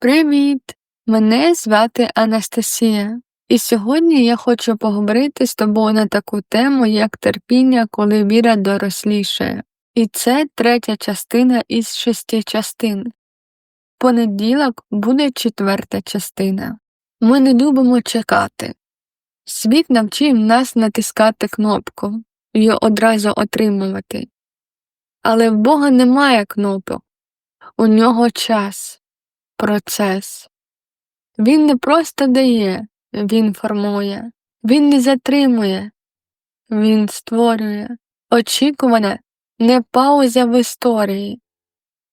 Привіт! Мене звати Анастасія, і сьогодні я хочу поговорити з тобою на таку тему, як терпіння, коли віра дорослішає. І це третя частина із шести частин. Понеділок буде четверта частина. Ми не любимо чекати. Світ навчив нас натискати кнопку і одразу отримувати. Але в Бога немає кнопок, у нього час, процес. Він не просто дає, він формує, він не затримує, він створює. Очікуване не пауза в історії,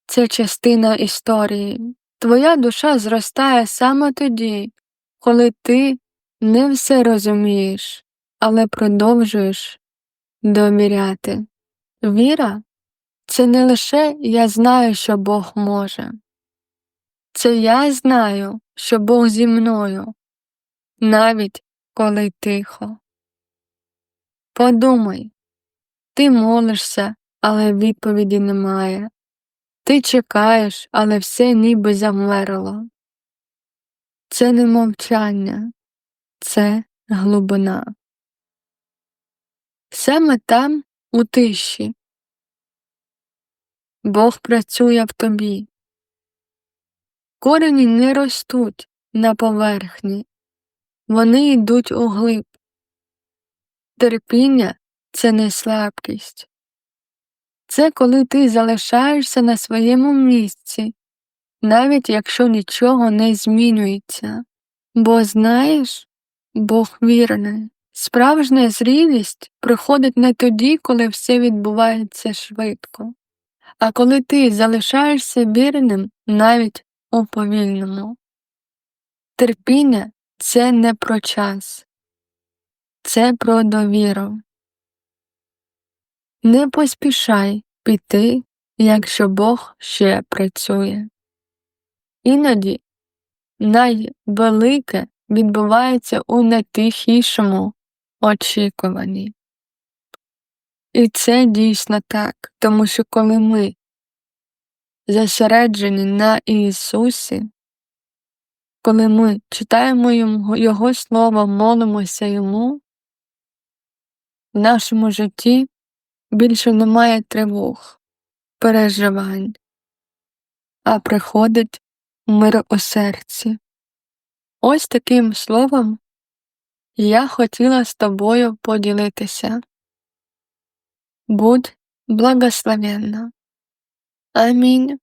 це частина історії. Твоя душа зростає саме тоді, коли ти не все розумієш, але продовжуєш довіряти. Віра це не лише я знаю, що Бог може. Це я знаю, що Бог зі мною, навіть коли тихо. Подумай, ти молишся, але відповіді немає. Ти чекаєш, але все ніби замерло. Це не мовчання, це глибина. Саме там, у тиші, Бог працює в тобі. Корені не ростуть на поверхні, вони йдуть у глиб. Терпіння це не слабкість. Це коли ти залишаєшся на своєму місці, навіть якщо нічого не змінюється. Бо знаєш, Бог вірний. Справжня зрілість приходить не тоді, коли все відбувається швидко, а коли ти залишаєшся вірним навіть у. Терпіння це не про час, це про довіру. Не поспішай піти, якщо Бог ще працює. Іноді найвелике відбувається у найтихішому очікуванні. І це дійсно так, тому що коли ми зосереджені на Ісусі, коли ми читаємо Його, Слово, молимося Йому, в нашому житті більше немає тривог, переживань, а приходить мир у серці. Ось таким словом я хотіла з тобою поділитися. Будь благословенна. I mean,